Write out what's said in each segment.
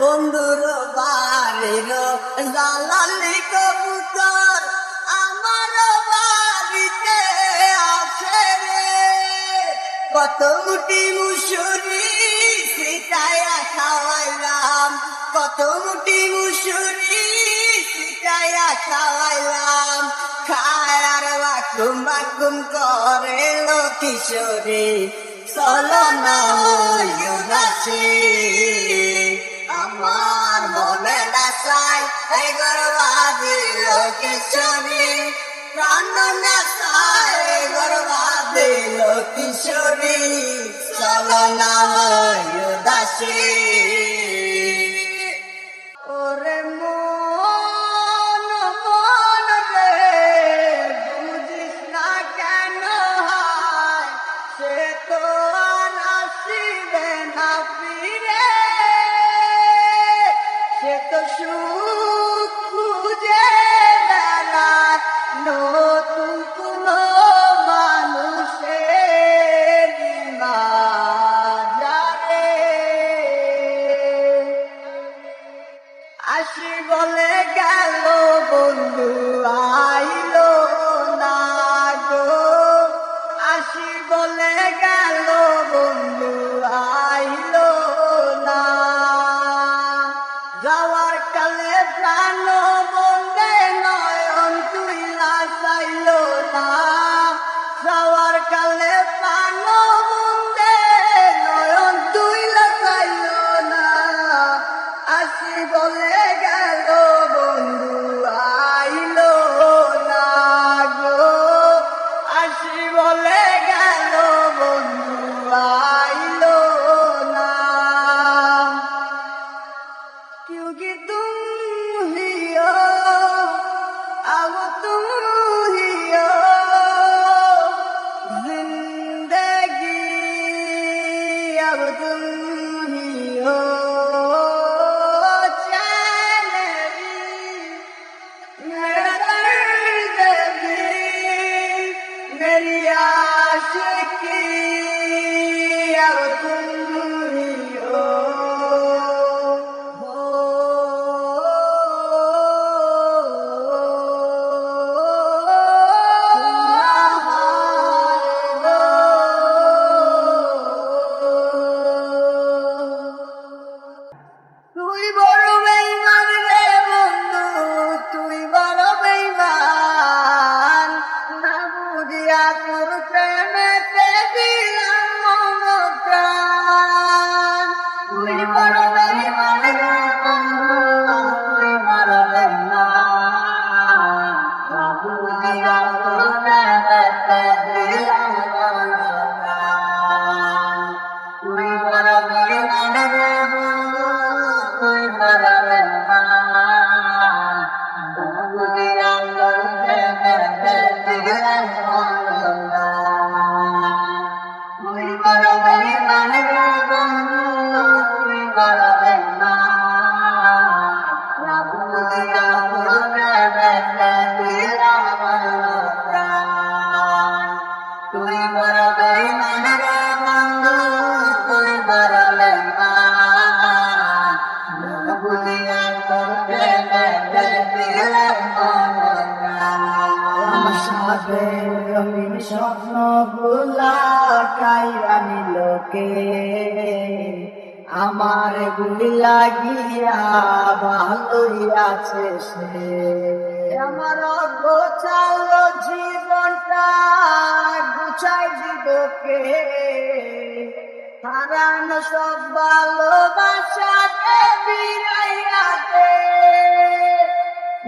বন্ধুর বাড়ির জালালি কবুতর আমার বাড়িতে আছে রে। কত মুটি মুসুরি সিটায়া খাওয়াইলাম, কত মুটি মুসুরি সিটায়া খাওয়াইলাম। খায় আর বাকুম বাকুম করে কিশোরী, চলো না এই গর্বাদি নাচাই এই গর্বাদি কিশোরী চলো না ইউদাসী ওরে তুই বড় কাইরা নিলকে আমার গুলি লাগিয়া ভালোই আছে সে। আমার গোছাল জীবনটা গুছাই দিবকে হারানো সব ভালোবাসাকে বিরাইয়াতে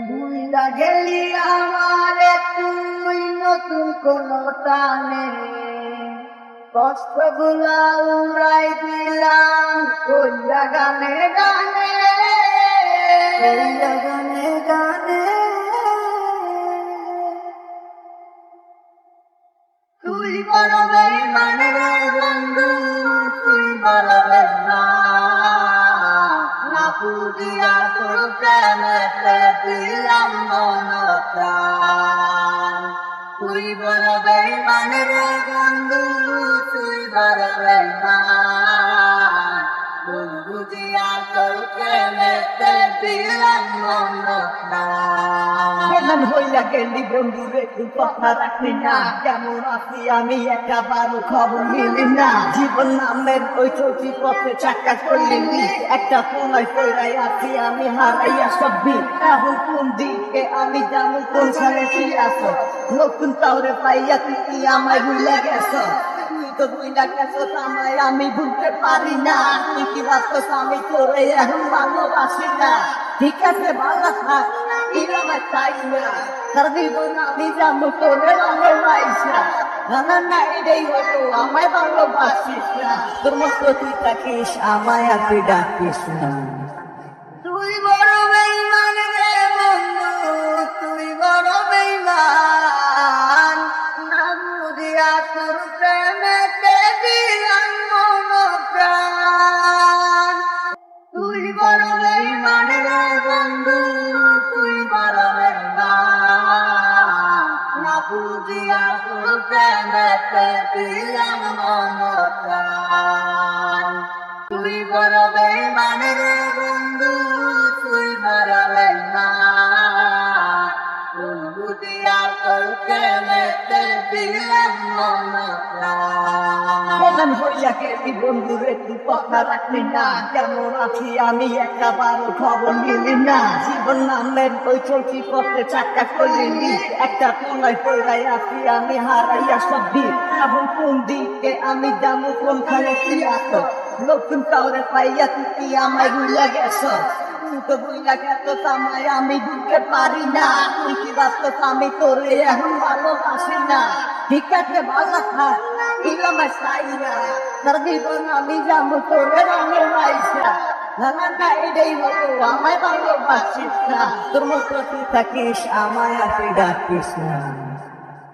ভুইলা গেলি আমার তুই নতুন কোন টানে। কষ্টগুলা উড়াই দিলাম কইয়া গানে গানে। গানে গানে। তুই বড় বেইমান রে বন্ধু, তুই বড় না তোর প্রেমেতে দিলাম মন প্রাণ তুই বড় বেইমান রে বন্ধু তুই বড় বন্ধু বুঝিয়া তোর প্রেমেতে দিলাম মন কেমন হইয়া গেলি বন্ধু রে কথা রাখলি না। কেমন আছি আমি একেবারও খবর নিলি না। জীবন নামের ওই চলতি পথে চাকা করলি একটা সময় কইরাই আছি আমি, হারাইয়া সবই এখন কোন দিকে আমি জানো, কোন সালে তুই আছো নতুন তাওরে পাইয়া তুই আমায় ভুলে গেছ। তুই গেছ আমায় আমি ভুলতে পারি না। তুই কি ভাবছস আমি তোরে এখন ভালোবাসি না? ঠিক ভালো থাক ইলামে চাই না। সারা জীবন নিজা জানো তোরে ভালোবাসা না না না আমায় ভালোবাসিস না। তোর মতো তুই আমায় ডাকিস না। তুই বড় বেইমান রে বন্ধু তুই বড় বেইমান বন্ধু দিয়া তোর প্রেমেতে দিলাম মন কেমন হইয়া গেলি বন্ধু রে তুই কথা রাখলি না। কেমন আছি আমি একটা বারো খবর নিলি না। জীবন নামের ওই চলছি পথে চাকা করলি। একটা কোনায় পড়াই আছি আমি, হারাইয়া সব দিন। এখন কোন দিকে আমি জানো কোনখানে কি আছো? নতুন কাউরে পাইয়া তুই আমায় ভুলে গেছ। তো ভুলে গেছ আমায় আমি বুঝতে পারি না। তুই কি ভাবছস আমি তোরে এখন ভালোবাসি না। ঠিক আছে ভালো থাক ইলামে চাই না। সারা জীবন আমি যাব তোরে রঙের মাইসা আমায় ভালোবাসিস না। তোর মতো তুই থাকিস, আমায় তুই ডাকিস না।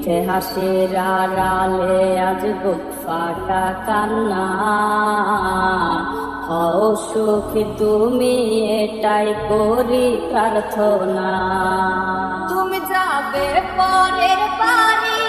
মিথ্যে হাসির আড়ালে আজ বুক ফাটা কান্না। হও সুখী তুমি, এটাই করি প্রার্থনা। তুমি যাবে পরের বাড়ি।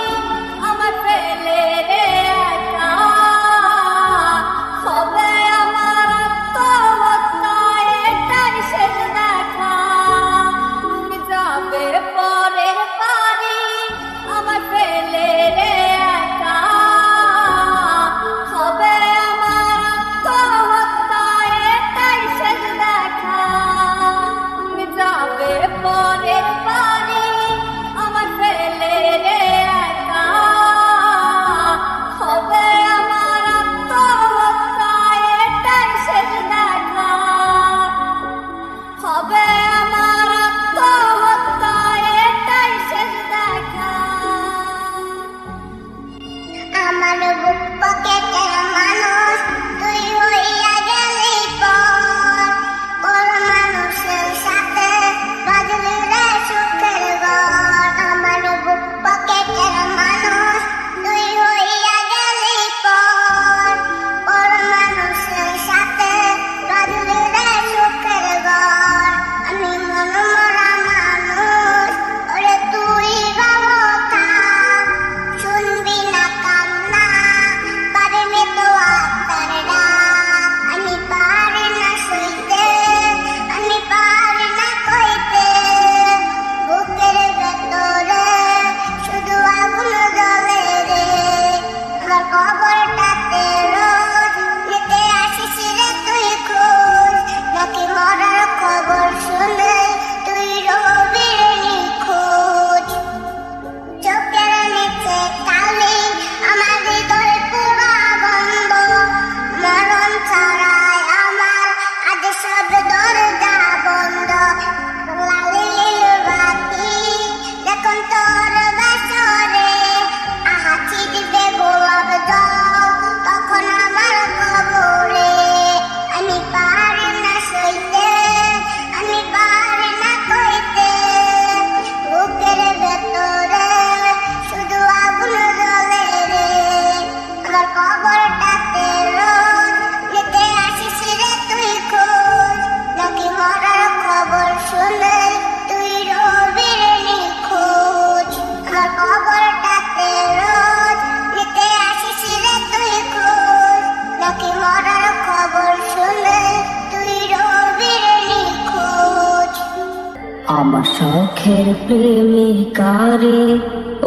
প্রেমিকারে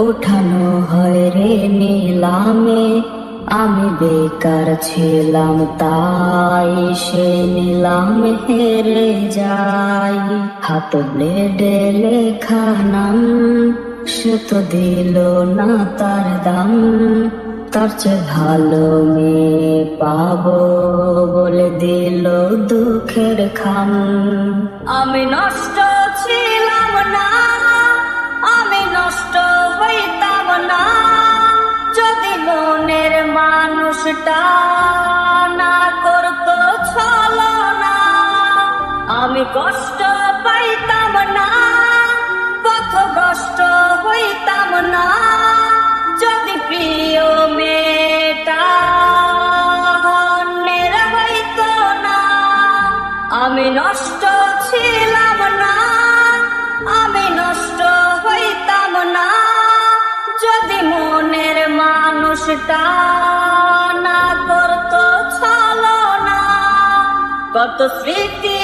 ওঠানো হয় রে নিলামে। আমি বেকার ছিলাম, তাই সে নিলামে হেরে যাই হাত ব্লেডে লেখা নাম সে তো দিল না তার দাম। তার চেয়ে ভালো মেয়ে পাবো বলে দিল দুঃখের খাম। আমি নষ্ট ছিলাম মানুষটা না করতো ছলনা। কত স্মৃতি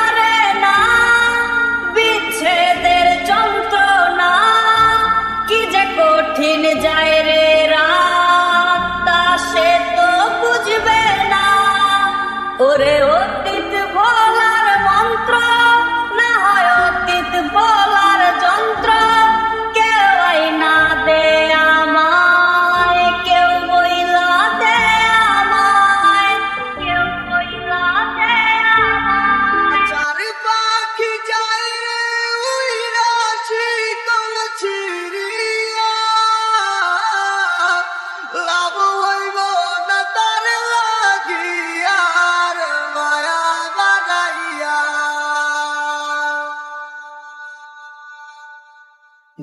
ওরে অতীত ভোলার মন্ত্র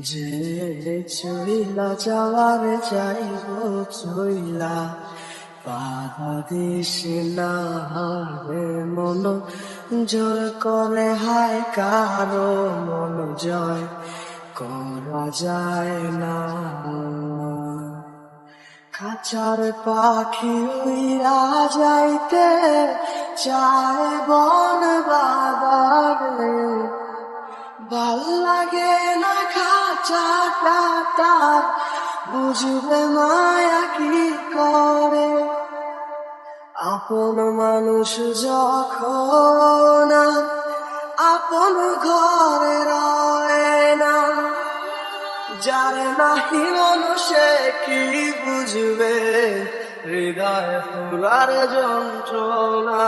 যে চইলা যাওয়ার যাইব চইলা দিস না রে মন, জোর করে হায় কারও মন জয়, করা যায় না। খাঁচার পাখি উইরা যাইতে চায় বন বাগানে, ভালো লাগে না তার বুঝবে মায়া কি করে? আপন মানুষ যখন আপন ঘরে রয় না, যারে নাহি মানুষে কি বুঝবে? হৃদয় ফুলার যন্ত্রণা।